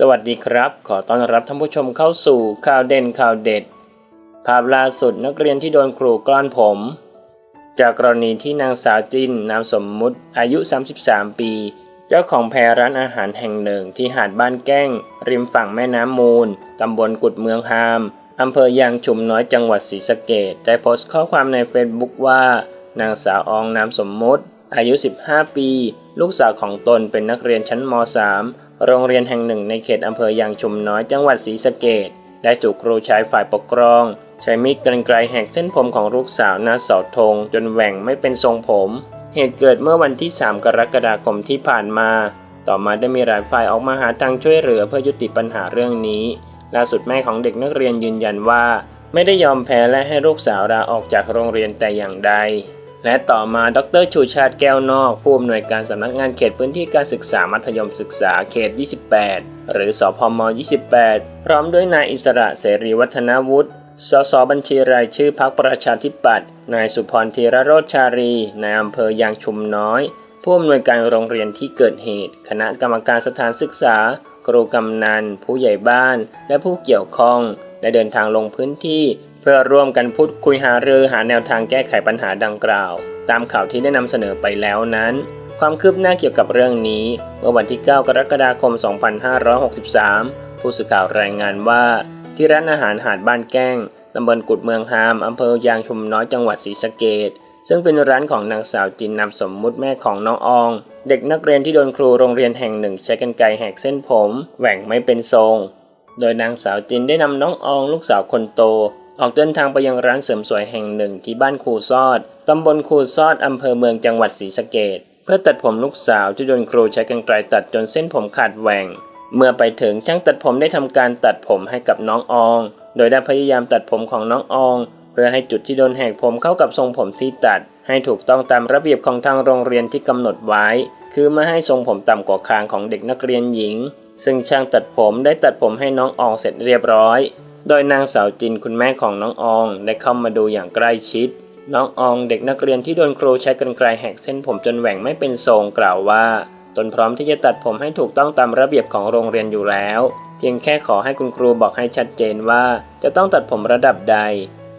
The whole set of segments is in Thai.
สวัสดีครับ ขอต้อนรับท่านผู้ชมเข้าสู่ข่าวเด่นข่าวเด็ด ภาพล่าสุดนักเรียนที่โดนครูกล้อนผม จากกรณีที่นางสาวจินนามสมมุติอายุ 33 ปี เจ้าของแพรร้านอาหารแห่งหนึ่งที่หาดบ้านแก้ง ริมฝั่งแม่น้ำมูล ตำบลกุดเมืองฮามอำเภอยางชุมน้อยจังหวัดศรีสะเกดได้โพสต์ข้อความในเฟซบุ๊กว่า นางสาวอองนามสมมุติ อายุ 15 ปี ลูกสาวของตนเป็นนักเรียนชั้นม .3 โรงเรียนแห่งหนึ่งในเขตอำเภอยางชุมน้อยจังหวัดศรีสะเกดได้ถูกครูชายฝ่ายปกครอง ใช้มีดกรรไกรแหกเส้นผมของลูกสาวน้าเสาธงจนแหว่งไม่เป็นทรงผม เหตุเกิดเมื่อวันที่ 3 กรกฎาคมที่ผ่านมา ต่อมาได้มีหลายฝ่ายออกมาหาทางช่วยเหลือเพื่อยุติปัญหาเรื่องนี้ล่าสุดแม่ของเด็กนักเรียนยืนยันว่า ไม่ได้ยอมแพ้และให้ลูกสาวลาออกจากโรงเรียนแต่อย่างใด และต่อมาดรชูชาติแก้วนอกผู้อำนวยการสำนักงานเขตพื้นที่การศึกษามัธยมศึกษาเขต 28 หรือสพม28 พร้อมด้วยนายอิสระเสรีวัฒนาวุฒิสสบัญชีรายชื่อพักประชาธิปัตย์นายสุพรธีรโรชารีนายอำเภอยางชุมน้อยผู้อำนวยการโรงเรียนที่เกิดเหตุ คณะกรรมการสถานศึกษา ครูกำนัน ผู้ใหญ่บ้าน และผู้เกี่ยวข้อง ได้เดินทางลงพื้นที่ พื่อร่วมกันพูดคุยหารือหาแนวทางแก้ไขปัญหาดังกล่าว ตามข่าวที่ได้นำเสนอไปแล้วนั้น ความคืบหน้าเกี่ยวกับเรื่องนี้ เมื่อวันที่ 9 กรกฎาคม 2563 ผู้สื่อข่าวรายงานว่า ที่ร้านอาหารหาดบ้านแก้งตำบลกุดเมืองฮามอำเภอยางชุมน้อยจังหวัดศรีสะเกดซึ่งเป็นร้านของนางสาวจินนามสมมุติแม่ของน้องออง เด็กนักเรียนที่โดนครูโรงเรียนแห่งหนึ่งใช้กรรไกรแหกเส้นผมแหว่งไม่เป็นทรง โดยนางสาวจินได้นำน้องอองลูกสาวคนโต ออกเดินทางไปยังร้านเสริมสวยแห่งหนึ่งที่บ้านครูซอด ตำบลครูซอด อำเภอเมืองจังหวัดศรีสะเกดเพื่อตัดผมลูกสาวที่โดนครูใช้กรรไกรตัดจนเส้นผมขาดแหว่ง เมื่อไปถึงช่างตัดผมได้ทำการตัดผมให้กับน้องออง โดยได้พยายามตัดผมของน้องออง เพื่อให้จุดที่โดนแหกผมเข้ากับทรงผมที่ตัด ให้ถูกต้องตามระเบียบของทางโรงเรียนที่กำหนดไว้ คือไม่ให้ทรงผมต่ำกว่าคางของเด็กนักเรียนหญิง ซึ่งช่างตัดผมได้ตัดผมให้น้องอองเสร็จเรียบร้อย โดยนางสาวจินคุณแม่ของน้องอองได้เข้ามาดูอย่างใกล้ชิด น้องอองเด็กนักเรียนที่โดนครูใช้กรรไกรแหกเส้นผมจนแหว่งไม่เป็นทรงกล่าวว่าตนพร้อมที่จะตัดผมให้ถูกต้องตามระเบียบของโรงเรียนอยู่แล้ว เพียงแค่ขอให้คุณครูบอกให้ชัดเจนว่า จะต้องตัดผมระดับใด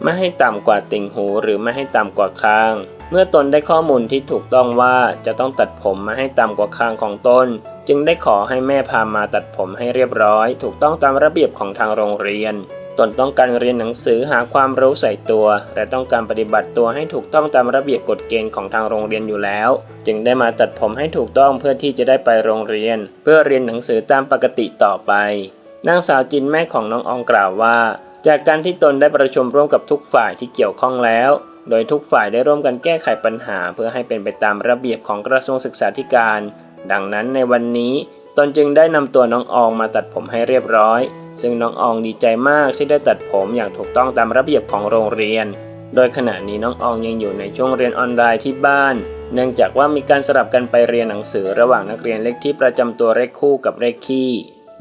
ไม่ให้ต่ำกว่าติ่งหูหรือไม่ให้ต่ำกว่าคาง เมื่อตนได้ข้อมูลที่ถูกต้องว่าจะต้องตัดผมมาให้ต่ำกว่าคางของตน จึงได้ขอให้แม่พามาตัดผมให้เรียบร้อย ถูกต้องตามระเบียบของทางโรงเรียน ตนต้องการเรียนหนังสือหาความรู้ใส่ตัว และต้องการปฏิบัติตัวให้ถูกต้องตามระเบียบกฎเกณฑ์ของทางโรงเรียนอยู่แล้ว จึงได้มาตัดผมให้ถูกต้องเพื่อที่จะได้ไปโรงเรียน เพื่อเรียนหนังสือตามปกติต่อไป นางสาวจินแม่ของน้องอองกล่าวว่า จากการที่ตนได้ประชุมร่วมกับทุกฝ่ายที่เกี่ยวข้องแล้ว โดยทุกฝ่ายได้ร่วมกันแก้ไขปัญหา เพื่อให้เป็นไปตามระเบียบของกระทรวงศึกษาธิการ ดังนั้นในวันนี้ตนจึงได้นำตัวน้องอองมาตัดผมให้เรียบร้อย ซึ่งน้องอองดีใจมากที่ได้ตัดผมอย่างถูกต้องตามระเบียบของโรงเรียน โดยขณะนี้น้องอองยังอยู่ในช่วงเรียนออนไลน์ที่บ้าน เนื่องจากว่ามีการสลับกันไปเรียนหนังสือระหว่างนักเรียนเลขที่ประจำตัวเลขคู่กับเลขคี่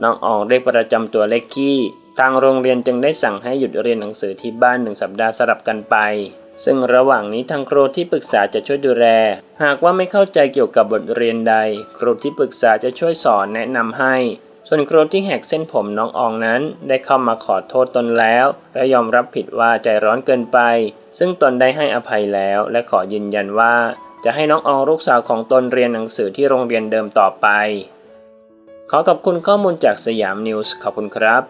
น้องอองเลขประจำตัวเลขคี่ทางโรงเรียนจึงได้สั่งให้หยุดเรียนหนังสือที่บ้านหนึ่งสัปดาห์สลับกันไป ซึ่งระหว่างนี้ทางครูที่ปรึกษาจะช่วยดูแล หากว่าไม่เข้าใจเกี่ยวกับบทเรียนใด ครูที่ปรึกษาจะช่วยสอนแนะนำให้ ส่วนครูที่แหกเส้นผมน้องอองนั้น ได้เข้ามาขอโทษตนแล้ว และยอมรับผิดว่าใจร้อนเกินไป ซึ่งตนได้ให้อภัยแล้ว และขอยืนยันว่า จะให้น้องอองลูกสาวของตนเรียนหนังสือที่โรงเรียนเดิมต่อไป ขอขอบคุณข้อมูลจากสยามนิวส์ขอบคุณครับ